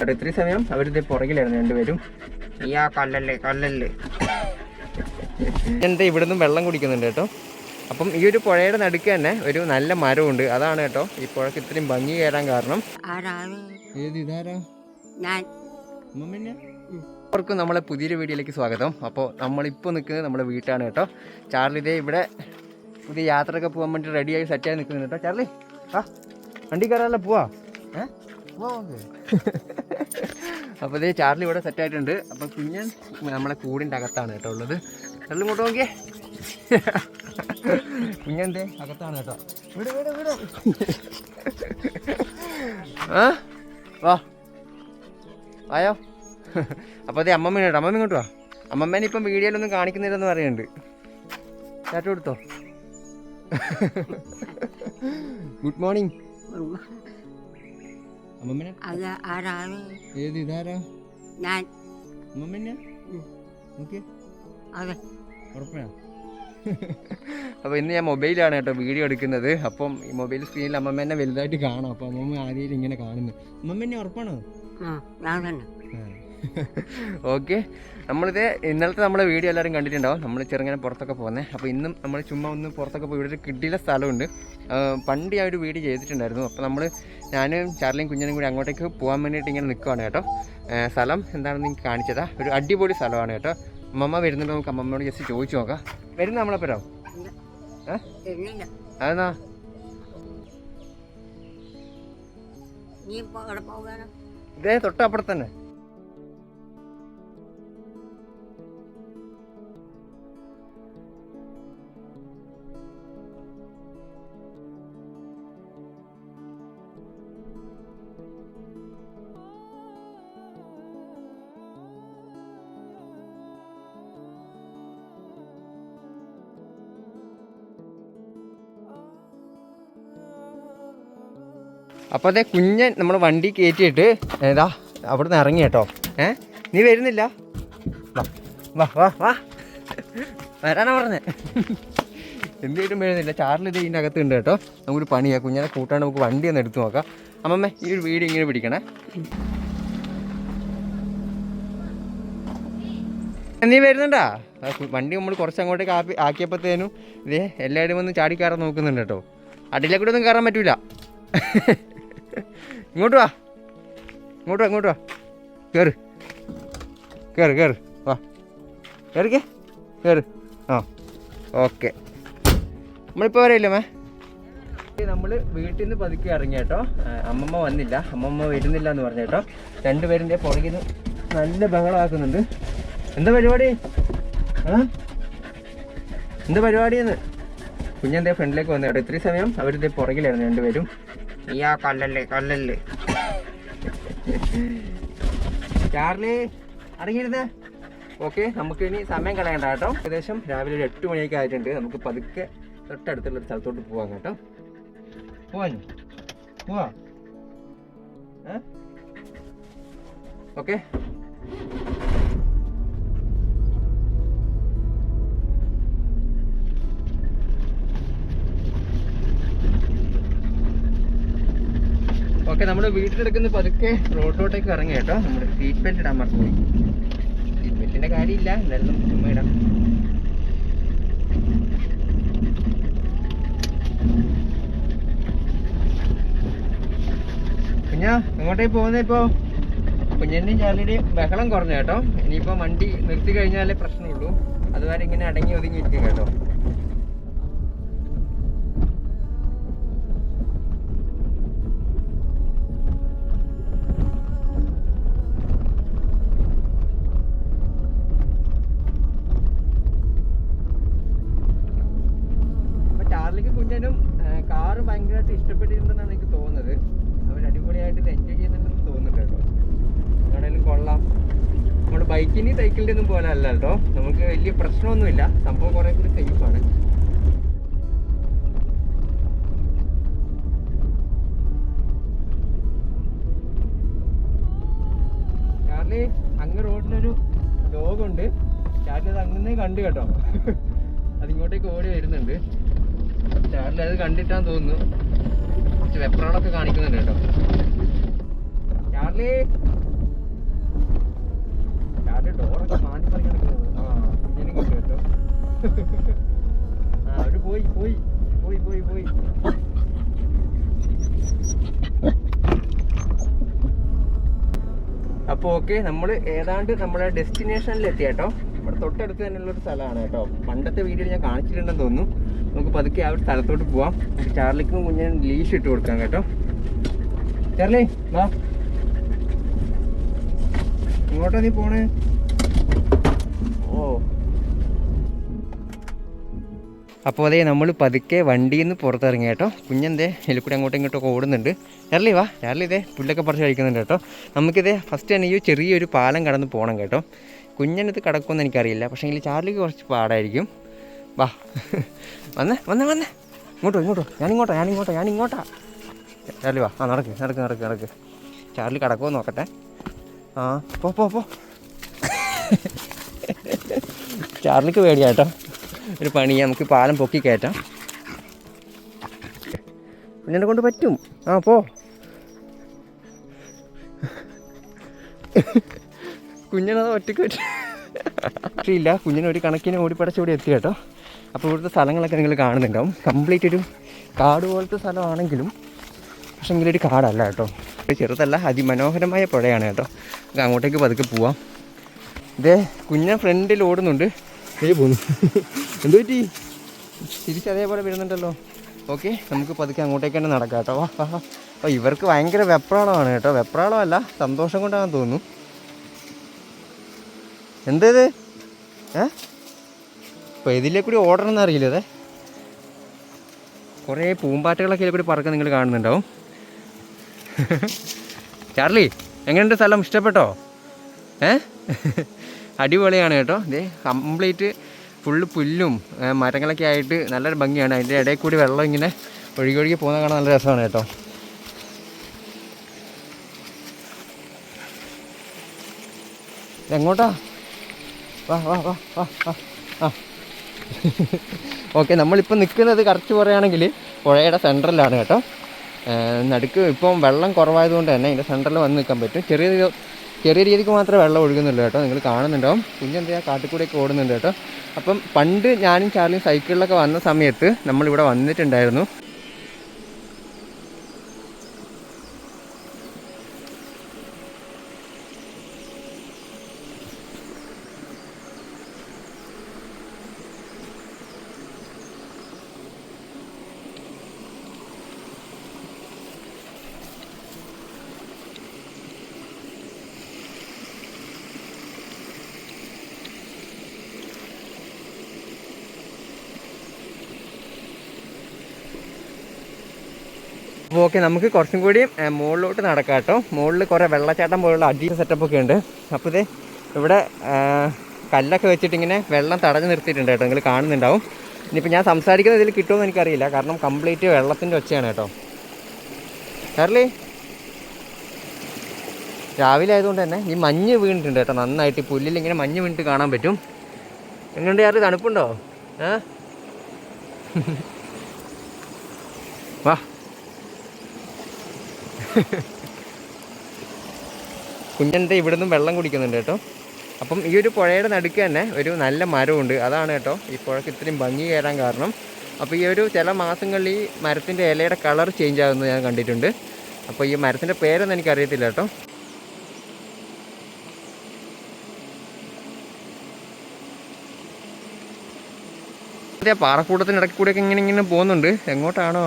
അവിടെ ഇത്രയും സമയം അവരിത് പുറകിലായിരുന്നു രണ്ടുപേരും. ഈ ആ കല്ലല്ലേ കല്ലല്ലേ. എന്താ ഇവിടുന്ന് വെള്ളം കുടിക്കുന്നുണ്ട് കേട്ടോ. അപ്പം ഈ ഒരു പുഴയുടെ നടുക്ക് തന്നെ ഒരു നല്ല മരമുണ്ട്. അതാണ് കേട്ടോ ഈ പുഴക്ക് ഇത്രയും ഭംഗി കയറാൻ കാരണം. ഏത് ഇതാരാ? എല്ലാവർക്കും നമ്മളെ പുതിയൊരു വീഡിയോയിലേക്ക് സ്വാഗതം. അപ്പോൾ നമ്മളിപ്പോൾ നിൽക്കുന്നത് നമ്മുടെ വീട്ടാണ് കേട്ടോ. ചാർലി ഇതേ ഇവിടെ പുതിയ യാത്രയൊക്കെ പോകാൻ വേണ്ടി റെഡിയായി സെറ്റായി നിൽക്കുന്നുണ്ട് കേട്ടോ. ചാർലി ആ വണ്ടി കയറാനല്ല പോവാ? ഏ? അപ്പോൾ ഇതേ ചാർലി ഇവിടെ സെറ്റ് ആയിട്ടുണ്ട്. അപ്പോൾ കുഞ്ഞൻ നമ്മളെ കൂടിന്റെ അകത്താണ് കേട്ടോ ഉള്ളത്. ചാർലി ഇങ്ങോട്ട് നോക്കിയേ. കുഞ്ഞന്റെ അകത്താണ് കേട്ടോ. വിട് വിട് വിട്. ആ? വാ. ആയോ അപ്പോൾ അതെ അമ്മമ്മ കേട്ടോ അമ്മമ്മ ഇങ്ങോട്ട് വാ. അമ്മമ്മേനെ ഇപ്പം വീഡിയോയിലൊന്നും കാണിക്കുന്നില്ലെന്ന് പറയുന്നുണ്ട്. ചാറ്റ് കൊടുത്തോ? ഗുഡ് മോർണിംഗ് അമ്മമ്മനെ? അത് ആരാണ്? ഏത് ഇതാരാ? ഞാൻ. അമ്മമ്മനെ? ഓക്കെ അതെ. ഉറപ്പാ. അപ്പോൾ ഇന്ന് ഞാൻ മൊബൈലാണ് കേട്ടോ വീഡിയോ എടുക്കുന്നത്. അപ്പം ഈ മൊബൈൽ സ്ക്രീനിൽ അമ്മമ്മേനെ വലുതായിട്ട് കാണാം. അപ്പോൾ അമ്മമ്മ ആരെയും ഇങ്ങനെ കാണുന്നു. അമ്മമ്മേനെ ഉറപ്പാണോ? ആ ഞാൻ തന്നെ. ഓക്കെ. നമ്മളിത് ഇന്നലത്തെ നമ്മുടെ വീഡിയോ എല്ലാവരും കണ്ടിട്ടുണ്ടാവും. നമ്മൾ ചെറുങ്ങനെ പുറത്തൊക്കെ പോകുന്നത് അപ്പോൾ ഇന്നും നമ്മൾ ചുമ്മാ ഒന്ന് പുറത്തൊക്കെ പോയി. ഇവിടെ ഒരു കിട്ടിയിലെ സ്ഥലമുണ്ട്. ആ, പണ്ട് ഞാൻ ഒരു വീഡിയോ ചെയ്തിട്ടുണ്ടായിരുന്നു. അപ്പോൾ നമ്മൾ ഞാനും ചാർലിയും കുഞ്ഞിനും കൂടി അങ്ങോട്ടേക്ക് പോകാൻ വേണ്ടിയിട്ട് ഇങ്ങനെ നിൽക്കുവാണ് കേട്ടോ. ആ, സ്ഥലം എന്താണെന്ന് എനിക്ക് കാണിച്ചതാ ഒരു അടിപൊളി സ്ഥലമാണ് കേട്ടോ. അമ്മമ്മ വരുന്നുണ്ട് നമുക്ക് അമ്മമ്മയോട് ജസ്റ്റ് ചോദിച്ചു നോക്കാം. വരുന്ന നമ്മളെപ്പരോ ഏ? അതെന്നാ? ഇതേ തൊട്ടപ്പുറത്ത് അപ്പോൾ അതെ കുഞ്ഞൻ നമ്മൾ വണ്ടി കയറ്റിയിട്ട് ഏതാ അവിടുന്ന് ഇറങ്ങി കേട്ടോ. ഏ നീ വരുന്നില്ല? വാ വാ വാ വാ. വരാനാ പറഞ്ഞേ. എന്തേലും വരുന്നില്ല. ചാർലി ഇത് ഇതിന്റെ അകത്ത് ഉണ്ട് കേട്ടോ. നമുക്കൊരു പണിയാ. കുഞ്ഞനെ കൂട്ടാണ്ട് നമുക്ക് വണ്ടി ഒന്ന് എടുത്തു നോക്കാം. അമ്മമ്മ ഈ ഒരു വീട് ഇങ്ങനെ പിടിക്കണേ. നീ വരുന്നുണ്ടാ? വണ്ടി നമ്മൾ കുറച്ച് അങ്ങോട്ടേക്ക് ആക്കി ആക്കിയപ്പോഴത്തേനും ഇതേ എല്ലാവരും വന്ന് ചാടി കയറാൻ നോക്കുന്നുണ്ട് കേട്ടോ. അടിയിലേക്കൂടെ ഒന്നും കയറാൻ പറ്റൂല. ഇങ്ങോട്ട് വാ. ഇങ്ങോട്ട് വാ ഇങ്ങോട്ട് വാ. കയറ് കയറ് കയറ് വാ. കയറിക്കേ കയറ് ആ. ഓക്കെ. നമ്മളിപ്പോൾ വരെയല്ലേ മേ? നമ്മൾ വീട്ടിൽ നിന്ന് പതുക്കെ ഇറങ്ങി കേട്ടോ. അമ്മമ്മ വന്നില്ല. അമ്മമ്മ വരുന്നില്ല എന്ന് പറഞ്ഞു കേട്ടോ. രണ്ടുപേരിന്റെ പുറകിൽ നിന്ന് നല്ല ബഹളമാക്കുന്നുണ്ട്. എന്താ പരിപാടി? എന്താ പരിപാടിയെന്ന്? കുഞ്ഞെന്തേ ഫ്രണ്ടിലേക്ക് വന്നു. കേട്ടോ ഇത്രയും സമയം അവരിതേ പുറകിലായിരുന്നു രണ്ടുപേരും. ഈ കൊല്ലല്ലേ കല്ലല്ലേ ചാർലി അടങ്ങിയിരുന്നേ ഓക്കെ നമുക്ക് ഇനി സമയം കളയണ്ട കേട്ടോ. ഏകദേശം രാവിലെ ഒരു എട്ട് മണിയൊക്കെ ആയിട്ടുണ്ട്. നമുക്ക് പതുക്കെ തൊട്ടടുത്തുള്ള ഒരു സ്ഥലത്തോട്ട് പോവാം കേട്ടോ. പോവാൻ. പോവാ. ഓക്കെ. ഓക്കെ നമ്മൾ വീട്ടിലെടുക്കുന്ന പതുക്കെ റോഡിലോട്ടേക്ക് ഇറങ്ങി കേട്ടോ. നമ്മൾ സീറ്റ് ബെൽറ്റ് ഇടാൻ മറന്നുപോയി സീറ്റ് ബെൽറ്റിന്റെ കാര്യമില്ല എന്നാലും നമുക്ക് ചുമ്മാ ഇടാം. കുഞ്ഞാ എങ്ങോട്ടേക്ക് പോകുന്നത് ഇപ്പോ? കുഞ്ഞിന്റെയും ചാലിയുടെയും ബഹളം കുറഞ്ഞു കേട്ടോ. ഇനിയിപ്പോ വണ്ടി നിർത്തി കഴിഞ്ഞാലേ പ്രശ്നമുള്ളൂ. അതുവരെ ഇങ്ങനെ അടങ്ങി ഒതുങ്ങി ഇരിക്കും കേട്ടോ. ബൈക്കിന് സൈക്കിളിന്റെ ഒന്നും പോലെ അല്ല കേട്ടോ. നമുക്ക് വലിയ പ്രശ്നമൊന്നുമില്ല. സംഭവം കുറെ കൂടി സേഫാണ് ചാർലി അങ്ങ് റോഡിലൊരു ലോഗുണ്ട്. ചാർലി അങ്ങനെ കണ്ടു കേട്ടോ. അതിങ്ങോട്ടേക്ക് ഓടി വരുന്നുണ്ട്. ചാർലി അത് കണ്ടിട്ടാന്ന് തോന്നുന്നു. കുറച്ച് വെപ്രാളൊക്കെ കാണിക്കുന്നുണ്ട് കേട്ടോ. ചാർലി ഡോറൊക്കെ കിട്ടും. ആ അവർ പോയി പോയി പോയി പോയി പോയി. അപ്പോൾ ഓക്കെ നമ്മൾ ഏതാണ്ട് നമ്മുടെ ഡെസ്റ്റിനേഷനിൽ എത്തി കേട്ടോ ഇവിടെ തൊട്ടടുത്ത് തന്നെയുള്ള ഒരു സ്ഥലമാണ് കേട്ടോ. പണ്ടത്തെ വീഡിയോയിൽ ഞാൻ കാണിച്ചിട്ടുണ്ടെന്ന് തോന്നുന്നു. നമുക്ക് പതുക്കെ ആ ഒരു സ്ഥലത്തോട്ട് പോവാം. ചാർലിക്കും കുഞ്ഞിനും ലീഷ് ഇട്ട് കൊടുക്കാം കേട്ടോ. ചാർലി വാ. ഇങ്ങോട്ടാ നീ പോണേ? ഓ. അപ്പോൾ അതേ നമ്മൾ പതുക്കെ വണ്ടിയിൽ നിന്ന് പുറത്തിറങ്ങി കേട്ടോ. കുഞ്ഞെന്തേ ഹെലിക്കൂടി അങ്ങോട്ടും ഇങ്ങോട്ടും ഒക്കെ ഓടുന്നുണ്ട്. ചാർലി വാ. ചാർലി ഇതേ പുല്ലൊക്കെ പറിച്ച് കഴിക്കുന്നുണ്ട് കേട്ടോ. നമുക്കിതേ ഫസ്റ്റ് തന്നെ ഈ ചെറിയൊരു പാലം കടന്ന് പോകണം കേട്ടോ. കുഞ്ഞനത് കിടക്കുമെന്ന് എനിക്കറിയില്ല. പക്ഷേ എങ്കിൽ ചാർലിക്ക് കുറച്ച് പാടായിരിക്കും. വാ. വന്നേ വന്നേ വന്നേ. ഇങ്ങോട്ടോ ഇങ്ങോട്ടോ. ഞാനിങ്ങോട്ടോ ഞാനിങ്ങോട്ടോ ഞാനിങ്ങോട്ടാ. ചാർലി വാ. ആ നടക്ക് നടക്ക് നടക്ക് നടക്ക്. ചാർലി കിടക്കുമോ നോക്കട്ടെ. ആ പോ പോ പോ. ചാർലിക്ക് പേടിയാട്ടോ ഒരു പണി നമുക്ക് പാലം പൊക്കി കയറ്റാം. പിന്നെ കൊണ്ട് പറ്റും. ആ പോ. കുഞ്ഞിനത് ഒറ്റയ്ക്ക് ഇല്ല കുഞ്ഞിനെ ഒരു കണക്കിന് ഓടിപ്പടച്ച് ഇവിടെ എത്തി കേട്ടോ. അപ്പോൾ ഇവിടുത്തെ സ്ഥലങ്ങളൊക്കെ നിങ്ങൾ കാണുന്നുണ്ടാവും. കംപ്ലീറ്റ് ഒരു കാട് പോലത്തെ സ്ഥലമാണെങ്കിലും പക്ഷെ എങ്കിലും കാടല്ല കേട്ടോ. ചെറുതല്ല അതിമനോഹരമായ പുഴയാണ് കേട്ടോ. നമുക്ക് അങ്ങോട്ടേക്ക് പതുക്കെ പോവാം. ഇതേ കുഞ്ഞ ഫ്രണ്ടിൽ ഓടുന്നുണ്ട്. ഏ പോന്നു. എന്തു പറ്റി? തിരിച്ച് അതേപോലെ വരുന്നുണ്ടല്ലോ. ഓക്കെ നമുക്ക് പതുക്കെ അങ്ങോട്ടേക്ക് തന്നെ നടക്കാം കേട്ടോ. അപ്പോൾ ഇവർക്ക് ഭയങ്കര വെപ്രാളമാണ് കേട്ടോ. വെപ്രാളമല്ല സന്തോഷം കൊണ്ടാണെന്ന് തോന്നുന്നു. എന്തേത് ഏ? ഇപ്പോൾ ഇതിലേ കൂടി ഓടണം എന്നറിയില്ല അതെ കുറേ പൂമ്പാറ്റകളൊക്കെ ഇതിലെ കൂടി പറക്കം നിങ്ങൾ കാണുന്നുണ്ടാവും. ചാർലി എങ്ങനെയുണ്ട് സ്ഥലം? ഇഷ്ടപ്പെട്ടോ? ഏ? അടിപൊളിയാണ് കേട്ടോ. ഇതേ കംപ്ലീറ്റ് ഫുള്ള് പുല്ലും മരങ്ങളൊക്കെ ആയിട്ട് നല്ലൊരു ഭംഗിയാണ്. അതിന്റെ ഇടയിൽ കൂടി വെള്ളം ഇങ്ങനെ ഒഴുകി ഒഴുകി പോകുന്ന കാണാൻ നല്ല രസമാണ് കേട്ടോ. എങ്ങോട്ടാ? വാ വാ വാ വാ ഓക്കെ നമ്മളിപ്പോൾ നിൽക്കുന്നത് കറക്റ്റ് പറയുകയാണെങ്കിൽ പുഴയുടെ സെന്ററിലാണ് കേട്ടോ. നടുക്ക് ഇപ്പം വെള്ളം കുറവായതുകൊണ്ട് തന്നെ ഇതിന്റെ സെന്ററിൽ വന്ന് നിൽക്കാൻ പറ്റും. ചെറിയ ചെറിയ രീതിക്ക് മാത്രമേ വെള്ളം ഒഴുകുന്നുള്ളൂ കേട്ടോ. നിങ്ങൾ കാണുന്നുണ്ടാവും. കുഞ്ഞെന്താ കാട്ടിക്കൂടെയൊക്കെ ഓടുന്നുണ്ട് കേട്ടോ. അപ്പം പണ്ട് ഞാനും ചാർലിയും സൈക്കിളിലൊക്കെ വന്ന സമയത്ത് നമ്മളിവിടെ വന്നിട്ടുണ്ടായിരുന്നു. അപ്പോൾ ഓക്കെ നമുക്ക് കുറച്ചും കൂടി മുകളിലോട്ട് നടക്കാം കേട്ടോ. മുകളിൽ കുറേ വെള്ളച്ചാട്ടം പോലുള്ള അടിയ സെറ്റപ്പ് ഒക്കെ ഉണ്ട്. അപ്പോൾ ഇത് ഇവിടെ കല്ലൊക്കെ വെച്ചിട്ട് ഇങ്ങനെ വെള്ളം തടഞ്ഞു നിർത്തിയിട്ടുണ്ട് കേട്ടോ. നിങ്ങൾ കാണുന്നുണ്ടാവും. ഇനിയിപ്പോൾ ഞാൻ സംസാരിക്കുന്ന ഇതിൽ കിട്ടുമെന്ന് എനിക്കറിയില്ല. കാരണം കംപ്ലീറ്റ് വെള്ളത്തിന്റെ ഒച്ചയാണ് കേട്ടോ. ചാർലി രാവിലെ ആയതുകൊണ്ട് തന്നെ ഈ മഞ്ഞ് വീണിട്ടുണ്ട് കേട്ടോ. നന്നായിട്ട് പുല്ലിൽ ഇങ്ങനെ മഞ്ഞ് വീണിട്ട് കാണാൻ പറ്റും. എങ്ങനെയുണ്ട് ചാർലി തണുപ്പുണ്ടോ? ഏ? വാ. കുഞ്ഞന്റെ ഇവിടുന്ന് വെള്ളം കുടിക്കുന്നുണ്ട് കേട്ടോ. അപ്പം ഈ ഒരു പുഴയുടെ നടുക്ക് തന്നെ ഒരു നല്ല മരമുണ്ട്. അതാണ് കേട്ടോ. ഈ പുഴയ്ക്ക് ഇത്രയും ഭംഗി കയറാൻ കാരണം. അപ്പോൾ ഈ ഒരു ചില മാസങ്ങളിൽ ഈ മരത്തിന്റെ ഇലയുടെ കളർ ചേഞ്ച് ആകുന്നത് ഞാൻ കണ്ടിട്ടുണ്ട്. അപ്പോൾ ഈ മരത്തിന്റെ പേരൊന്നും എനിക്കറിയത്തില്ല കേട്ടോ. പാറക്കൂട്ടത്തിനിടയ്ക്ക് കൂടെയൊക്കെ ഇങ്ങനെ ഇങ്ങനെ പോകുന്നുണ്ട്. എങ്ങോട്ടാണോ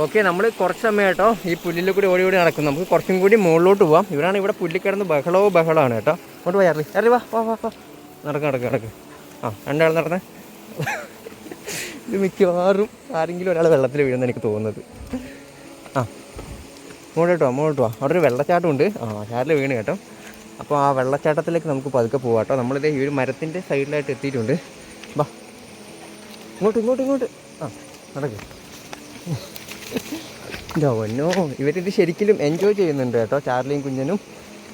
ഓക്കെ നമ്മൾ കുറച്ച് സമയം കേട്ടോ ഈ പുല്ലിൽ കൂടി ഓടി ഓടി നടക്കും നമുക്ക് കുറച്ചും കൂടി മുകളിലോട്ട് പോവാം. ഇവരാണ് ഇവിടെ പുല്ലിൽ കിടന്ന് ബഹളവും ബഹളമാണ് കേട്ടോ. അങ്ങോട്ട് പോയി അറിയി അറി വാ വാ വാ നടക്ക് നടക്ക് നടക്ക്. ആ രണ്ടാൾ നടന്നേ. ഇത് മിക്കവാറും ആരെങ്കിലും ഒരാൾ വെള്ളത്തിൽ വീഴുന്ന എനിക്ക് തോന്നുന്നത്. ആ മുകളിലോട്ട് വാ മുകളിലോട്ട് വാ. അവിടെ ഒരു വെള്ളച്ചാട്ടം ഉണ്ട് ആ ചാറിൽ വീണ് കേട്ടോ. അപ്പോൾ ആ വെള്ളച്ചാട്ടത്തിലേക്ക് നമുക്ക് പതുക്കെ പോകാം കേട്ടോ. നമ്മളിത് ഈ ഒരു മരത്തിന്റെ സൈഡിലായിട്ട് എത്തിയിട്ടുണ്ട്. വാ. ഇങ്ങോട്ട് ഇങ്ങോട്ട് ഇങ്ങോട്ട്. ആ നടക്ക്. പൊന്നോ ഇവരിത് ശരിക്കും എൻജോയ് ചെയ്യുന്നുണ്ട് കേട്ടോ ചാർലിയും കുഞ്ഞനും.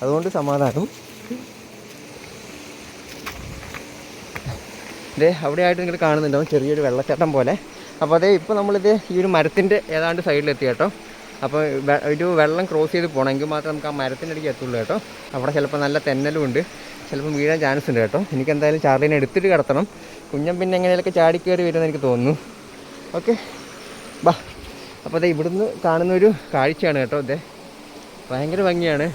അതുകൊണ്ട് സമാധാനം. ഇതേ അവിടെയായിട്ട് നിങ്ങൾ കാണുന്നുണ്ടാവും ചെറിയൊരു വെള്ളച്ചാട്ടം പോലെ. അപ്പോൾ അതേ ഇപ്പോൾ നമ്മളിത് ഈ ഒരു മരത്തിന്റെ ഏതാണ്ട് സൈഡിലെത്തി കേട്ടോ. അപ്പോൾ ഒരു വെള്ളം ക്രോസ് ചെയ്ത് പോകണമെങ്കിൽ മാത്രം നമുക്ക് ആ മരത്തിന്റെ അടിക്ക് എത്തുള്ളൂ കേട്ടോ. അവിടെ ചിലപ്പോൾ നല്ല തെന്നലും ഉണ്ട്. ചിലപ്പോൾ വീഴാൻ ചാൻസ് ഉണ്ട് കേട്ടോ. എനിക്ക് എന്തായാലും ചാർലിനെ എടുത്തിട്ട് കിടത്തണം. കുഞ്ഞൻ പിന്നെ എങ്ങനെയൊക്കെ ചാടി കയറി വരുമെന്ന് എനിക്ക് തോന്നുന്നു. ഓക്കെ. ബാ. അപ്പോൾ അതെ ഇവിടുന്ന് കാണുന്ന ഒരു കാഴ്ചയാണ് കേട്ടോ അതെ ഭയങ്കര ഭംഗിയാണ്.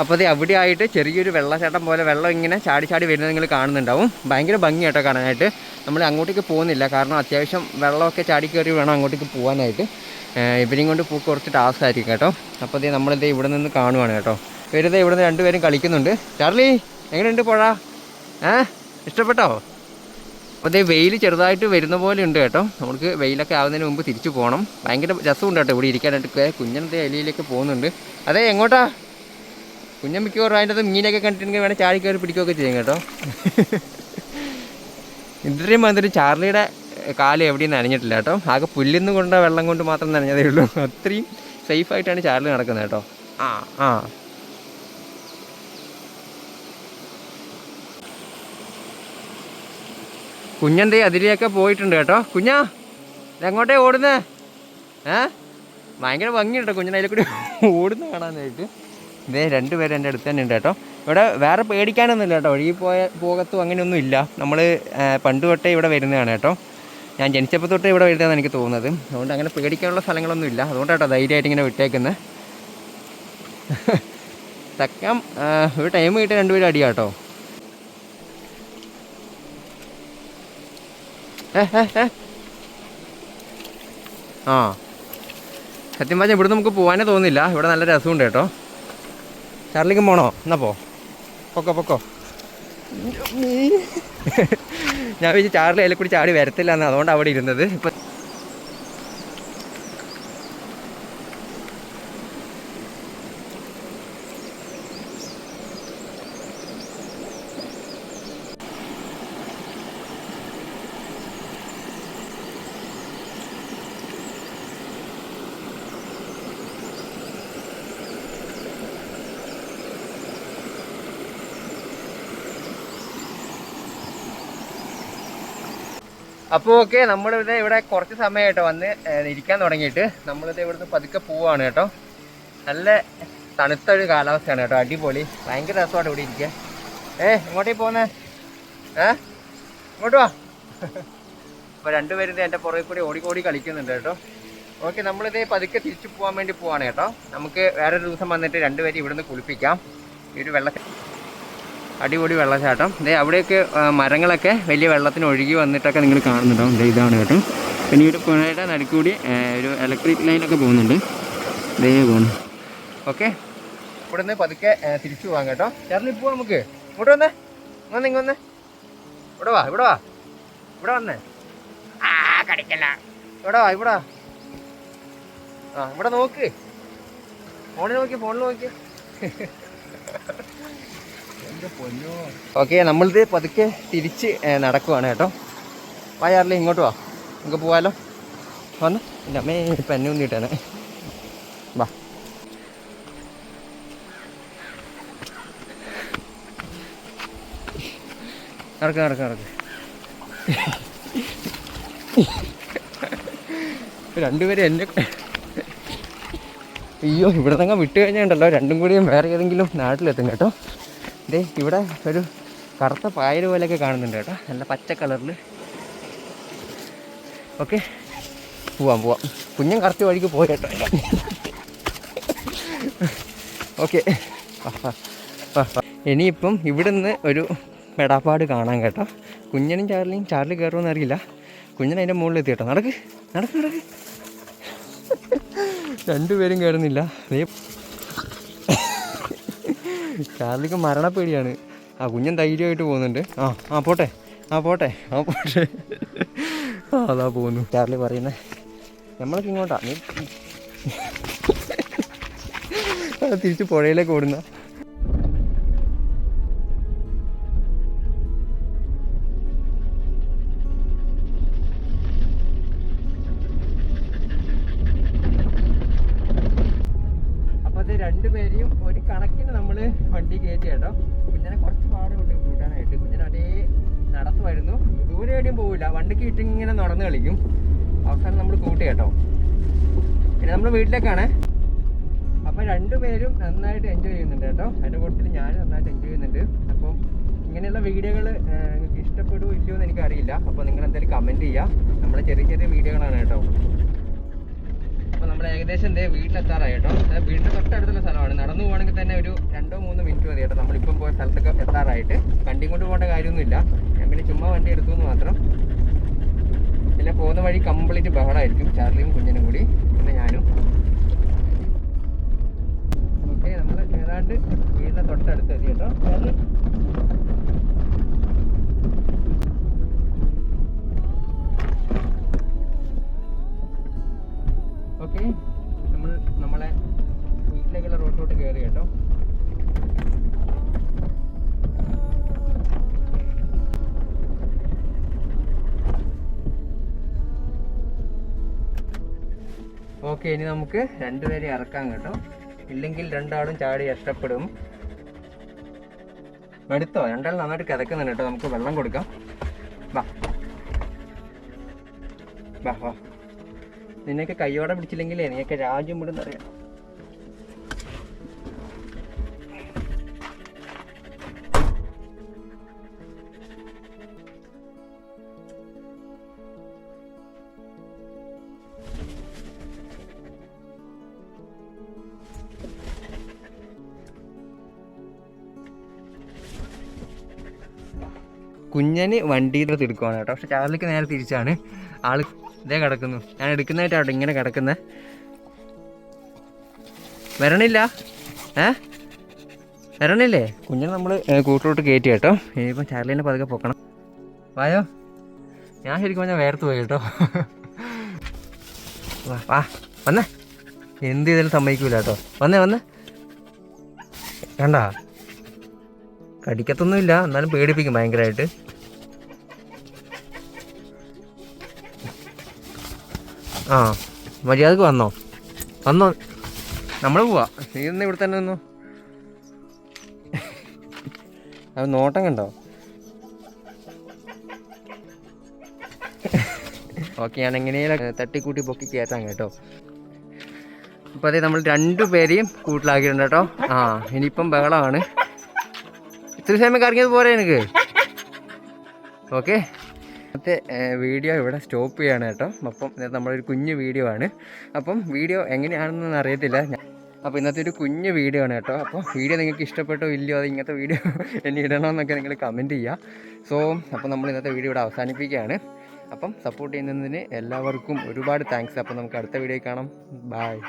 അപ്പോൾ അത് അവിടെ ആയിട്ട് ചെറിയൊരു വെള്ളച്ചാട്ടം പോലെ വെള്ളം ഇങ്ങനെ ചാടി ചാടി വരുന്നത് നിങ്ങൾ കാണുന്നുണ്ടാവും. ഭയങ്കര ഭംഗിയായിട്ടോ കാണാനായിട്ട്. നമ്മൾ അങ്ങോട്ടേക്ക് പോകുന്നില്ല. കാരണം അത്യാവശ്യം വെള്ളമൊക്കെ ചാടി കയറി വേണം അങ്ങോട്ടേക്ക് പോകാനായിട്ട്. ഇവരെയും കൊണ്ട് പൂ കുറച്ച് ടാസ്ക് ആയിരിക്കും കേട്ടോ. അപ്പോൾ അതേ നമ്മളിത് ഇവിടെ നിന്ന് കാണുവാണ് കേട്ടോ. വെറുതെ ഇവിടെ നിന്ന് രണ്ടുപേരും കളിക്കുന്നുണ്ട്. ചാർലി എങ്ങനെയുണ്ട് പുഴ? ഏ ഇഷ്ടപ്പെട്ടോ? അപ്പോൾ അതേ വെയിൽ ചെറുതായിട്ട് വരുന്ന പോലെ ഉണ്ട് കേട്ടോ. നമുക്ക് വെയിലൊക്കെ ആവുന്നതിന് മുമ്പ് തിരിച്ചു പോകണം ഭയങ്കര രസമുണ്ട് കേട്ടോ ഇവിടെ ഇരിക്കാനായിട്ട്. കുഞ്ഞിന്റെ എലിയിലേക്ക് പോകുന്നുണ്ട്. അതെ എങ്ങോട്ടാ? കുഞ്ഞൻ മിക്കവാറും അതിന്റെ അത് മീനൊക്കെ കണ്ടിട്ടുണ്ടെങ്കിൽ വേണേൽ ചാടി കയറി പിടിക്കുകയൊക്കെ ചെയ്യും കേട്ടോ. ഇത്രയും വന്നിട്ട് ചാർലിയുടെ കാൽ എവിടെയും നനഞ്ഞിട്ടില്ല കേട്ടോ. ആകെ പുല്ലിന്ന് കൊണ്ട വെള്ളം കൊണ്ട് മാത്രം നനഞ്ഞതേ ഉള്ളൂ. അത്രയും സേഫായിട്ടാണ് ചാർലി നടക്കുന്നത് കേട്ടോ. ആ ആ. കുഞ്ഞന്തേ അതിലെയൊക്കെ പോയിട്ടുണ്ട് കേട്ടോ. കുഞ്ഞാ എങ്ങോട്ടേ ഓടുന്നേ? ഏ? ഭയങ്കര ഭംഗിയുണ്ടോ കുഞ്ഞിനെ അതിലെ കൂടി ഓടുന്ന കാണാനായിട്ട്. ഇതേ രണ്ടുപേരും എന്റെ അടുത്ത് തന്നെ ഉണ്ട് കേട്ടോ. ഇവിടെ വേറെ പേടിക്കാനൊന്നുമില്ല കേട്ടോ. ഒഴുകി പോയ പോകത്തും അങ്ങനെയൊന്നും ഇല്ല നമ്മൾ പണ്ട് തൊട്ടേ ഇവിടെ വരുന്നതാണ് കേട്ടോ. ഞാൻ ജനിച്ചപ്പോൾ തൊട്ട് ഇവിടെ വരുന്നതാണ് എനിക്ക് തോന്നുന്നത്. അതുകൊണ്ട് അങ്ങനെ പേടിക്കാനുള്ള സ്ഥലങ്ങളൊന്നും ഇല്ല. അതുകൊണ്ട് കേട്ടോ ധൈര്യമായിട്ട് ഇങ്ങനെ വിട്ടേക്കുന്നത് തക്കം ഒരു ടൈം കിട്ടിയ രണ്ടുപേരും അടിയാ കേട്ടോ ഏ, ഏ, ഏ. ആ. സത്യം പറഞ്ഞാൽ ഇവിടെ നമുക്ക് പോകാനേ തോന്നുന്നില്ല ഇവിടെ നല്ല രസമുണ്ട് കേട്ടോ. ചാർലിക്കും പോണോ? എന്നാ പോ. പൊക്കോ പൊക്കോ. ഞാൻ വിചാരിച്ചു ചാറിൽ അതിൽ കൂടി ചാടി വരത്തില്ല എന്ന് അതുകൊണ്ട് അവിടെ ഇരുന്നത്. ഇപ്പൊ അപ്പോൾ ഓക്കെ നമ്മൾ ഇവിടെ കുറച്ച് സമയമായിട്ട് വന്ന് ഇരിക്കാൻ തുടങ്ങിയിട്ട് നമ്മളിത് ഇവിടുന്ന് പതുക്കെ പോവാണ് കേട്ടോ. നല്ല തണുത്ത ഒരു കാലാവസ്ഥയാണ് കേട്ടോ. അടിപൊളി. ഭയങ്കര രസമാണ് ഇവിടെ ഇരിക്കാൻ ഏ ഇങ്ങോട്ടേ പോന്നേ? ഏ ഇങ്ങോട്ട് വാ. അപ്പോൾ രണ്ടുപേരും എന്റെ പുറകെ കൂടി ഓടി കൂടി കളിക്കുന്നുണ്ട് കേട്ടോ. ഓക്കെ നമ്മളിത് പതുക്കെ തിരിച്ചു പോകാൻ വേണ്ടി പോവാണ് കേട്ടോ. നമുക്ക് വേറൊരു ദിവസം വന്നിട്ട് രണ്ടുപേരും ഇവിടുന്ന് കുളിപ്പിക്കാം. ഈ ഒരു വെള്ള അടിപൊളി വെള്ളച്ചാട്ടം. ദേ അവിടെയൊക്കെ മരങ്ങളൊക്കെ വലിയ വെള്ളത്തിന് ഒഴുകി വന്നിട്ടൊക്കെ നിങ്ങൾ കാണുന്നുണ്ടാവും. ദേ ഇതാണ് കേട്ടോ. പിന്നെ ഒരു പുഴയുടെ നടുക്കൂടി ഒരു ഇലക്ട്രിക് ലൈനൊക്കെ പോകുന്നുണ്ട്. ദേ പോകുന്നു ഓക്കെ? ഇവിടെ നിന്ന് പതുക്കെ തിരിച്ചു പോകാം കേട്ടോ. ചേർന്ന് പോവാം നമുക്ക്. ഇങ്ങോട്ട് വന്നേ. വന്നേ ഇങ്ങ് വന്നേ. ഇവിടെ വാ ഇവിടെ വാ. ഇവിടെ വന്നേ. ആ കടിക്കല്ല. ഇവിടെ വാ ഇവിടെ ആ ഇവിടെ നോക്ക്. ഫോണിൽ നോക്കി ഫോണിൽ നോക്കി. ഓക്കെ നമ്മളിത് പതുക്കെ തിരിച്ച് നടക്കുവാണ് കേട്ടോ. വയറിലെ ഇങ്ങോട്ട് വാ. നമുക്ക് പോവാലോ. വന്ന്. എന്റെ അമ്മേ എന്നെ ഒന്നിട്ടാണ് വാ. നടക്ക് നടക്ക് നടക്ക്. രണ്ടുപേരും എന്നെ അയ്യോ ഇവിടെ തന്നെ വിട്ട് കഴിഞ്ഞാണ്ടല്ലോ. രണ്ടും കൂടിയും വേറെ ഏതെങ്കിലും നാട്ടിലെത്തും കേട്ടോ. ദേ ഇവിടെ ഒരു കറുത്ത പായൽ പോലെയൊക്കെ കാണുന്നുണ്ട് കേട്ടോ. നല്ല പച്ച കളറിൽ. ഓക്കെ. പോവാം പോവാം. കുഞ്ഞൻ കറക്റ്റ് വഴിക്ക് പോയി കേട്ടോ. ഓക്കെ. ഇനിയിപ്പം ഇവിടുന്ന് ഒരു മെടാപ്പാട് കാണാൻ കേട്ടോ. കുഞ്ഞനും ചാർലിയും ചാർലി കയറുമെന്ന് അറിയില്ല. കുഞ്ഞൻ അതിന്റെ മുകളിൽ എത്തി കേട്ടോ. നടക്ക് നടക്ക് നടക്ക്. രണ്ടുപേരും കയറുന്നില്ല. ചാർലിക്ക് മരണപ്പേടിയാണ് ആ കുഞ്ഞൻ ധൈര്യമായിട്ട് പോകുന്നുണ്ട്. ആ ആ പോട്ടെ. ആ പോട്ടെ. ആ പോട്ടെ. ആ അതാ പോകുന്നു. ചാർലി പറയുന്നേ നമ്മളൊക്കെ ഇങ്ങോട്ടാ. തിരിച്ച് പുഴയിലേക്ക് ഓടുന്ന. വണ്ടിക്ക് ഇട്ട് ഇങ്ങനെ നടന്ന് കളിക്കും. അവസാനം നമ്മൾ കൂട്ടി കേട്ടോ. പിന്നെ നമ്മൾ വീട്ടിലേക്കാണ്. അപ്പം രണ്ടുപേരും നന്നായിട്ട് എൻജോയ് ചെയ്യുന്നുണ്ട് കേട്ടോ. എന്റെ കൂട്ടത്തിൽ ഞാൻ നന്നായിട്ട് എൻജോയ് ചെയ്യുന്നുണ്ട്. അപ്പം ഇങ്ങനെയുള്ള വീഡിയോകൾ നിങ്ങൾക്ക് ഇഷ്ടപ്പെടുമോ ഇല്ലയോ എന്ന് എനിക്കറിയില്ല. അപ്പോൾ നിങ്ങൾ എന്തായാലും കമന്റ് ചെയ്യുക നമ്മുടെ ചെറിയ ചെറിയ വീഡിയോകളാണ് കേട്ടോ. അപ്പോൾ നമ്മൾ ഏകദേശം എന്തേ വീട്ടിലെത്താറായി കേട്ടോ. വീടിന്റെ തൊട്ടടുത്തുള്ള സ്ഥലമാണ്. നടന്നു പോകണമെങ്കിൽ തന്നെ ഒരു രണ്ടോ മൂന്നോ മിനിറ്റ് മതി കേട്ടോ. നമ്മളിപ്പം പോയ സ്ഥലത്തൊക്കെ എത്താറായിട്ട്. വണ്ടിയും കൊണ്ട് പോകേണ്ട കാര്യമൊന്നുമില്ല. ഞാൻ പിന്നെ ചുമ്മാ വണ്ടി എടുത്തു എന്ന് മാത്രം. പിന്നെ പോകുന്ന വഴി കംപ്ലീറ്റ് ബഹളമായിരിക്കും ചാർലിയും കുഞ്ഞിനും കൂടി. പിന്നെ ഞാനും. ഓക്കെ നമ്മൾ ഏതാണ്ട് വീടിന്റെ തൊട്ടടുത്ത് എത്തി കേട്ടോ. ഓക്കെ നമ്മൾ നമ്മളെ വീട്ടിലേക്കുള്ള റോഡിലോട്ട് കയറി കേട്ടോ. ഓക്കെ ഇനി നമുക്ക് രണ്ടുപേരെ ഇറക്കാം കേട്ടോ. ഇല്ലെങ്കിൽ രണ്ടാളും ചാടി ഇഷ്ടപ്പെടും എടുത്തോ രണ്ടാൾ നന്നായിട്ട് കിതക്കുന്നുണ്ട് കേട്ടോ. നമുക്ക് വെള്ളം കൊടുക്കാം. വാ. വാ വാ. നിന്നെയൊക്കെ കയ്യോടെ പിടിച്ചില്ലെങ്കിലേ നീയൊക്കെ രാജ്യം വിടുന്നറിയാം. കുഞ്ഞന് വണ്ടിയിൽ എടുക്കുവാണ് കേട്ടോ. പക്ഷെ ചാർലിക്ക് നേരെ തിരിച്ചാണ്. ആൾ ഇതേ കിടക്കുന്നു. ഞാൻ എടുക്കുന്നതായിട്ടാണ് ഇങ്ങനെ കിടക്കുന്നത് വരണില്ല? ഏ? വരണില്ലേ? കുഞ്ഞിനെ നമ്മൾ കൂട്ടിലോട്ട് കയറ്റി കേട്ടോ. ഇനിയിപ്പം ചാർലിനെ പതുക്കെ പൊക്കണം. വായോ? ഞാൻ ശരിക്കും പറഞ്ഞാൽ വേർത്ത് പോയി കേട്ടോ. വാ വന്നേ. എന്ത് ചെയ്താലും സമ്മതിക്കൂല കേട്ടോ. വന്നേ വന്നേ. കണ്ടാ? കടിക്കത്തൊന്നുമില്ല. എന്നാലും പേടിപ്പിക്കും ഭയങ്കരമായിട്ട് ആ മര്യാദയ്ക്ക് വന്നോ. വന്നോ. നമ്മൾ പോവാ. നീ ഇന്ന് ഇവിടെ തന്നെ നിന്നോ. അത് നോട്ടം കണ്ടോ? ഓക്കെ ഞാൻ എങ്ങനെയും തട്ടിക്കൂട്ടി പൊക്കി കയറ്റാം കേട്ടോ. അപ്പോൾ അതെ നമ്മൾ രണ്ടുപേരെയും കൂട്ടിലാക്കിയിട്ടുണ്ട് കേട്ടോ. ആ ഇനിയിപ്പം ബഹളമാണ്. ഇത്ര സമയം കറങ്ങിയത് പോരെ എനിക്ക് ഓക്കെ. ഇന്നത്തെ വീഡിയോ ഇവിടെ സ്റ്റോപ്പ് ചെയ്യാണ് കേട്ടോ. അപ്പം നമ്മളൊരു കുഞ്ഞു വീഡിയോ ആണ്. അപ്പം വീഡിയോ എങ്ങനെയാണെന്നൊന്നും അറിയത്തില്ല. അപ്പോൾ ഇന്നത്തെ ഒരു കുഞ്ഞു വീഡിയോ ആണ് കേട്ടോ. അപ്പോൾ വീഡിയോ നിങ്ങൾക്ക് ഇഷ്ടപ്പെട്ടോ ഇല്ലയോ അത് ഇങ്ങനത്തെ വീഡിയോ എന്നെ ഇടണമെന്നൊക്കെ നിങ്ങൾ കമന്റ് ചെയ്യുക. സോ അപ്പോൾ നമ്മൾ ഇന്നത്തെ വീഡിയോ ഇവിടെ അവസാനിപ്പിക്കുകയാണ്. അപ്പം സപ്പോർട്ട് ചെയ്യുന്നതിന് എല്ലാവർക്കും ഒരുപാട് താങ്ക്സ്. അപ്പം നമുക്ക് അടുത്ത വീഡിയോ കാണാം. ബായ്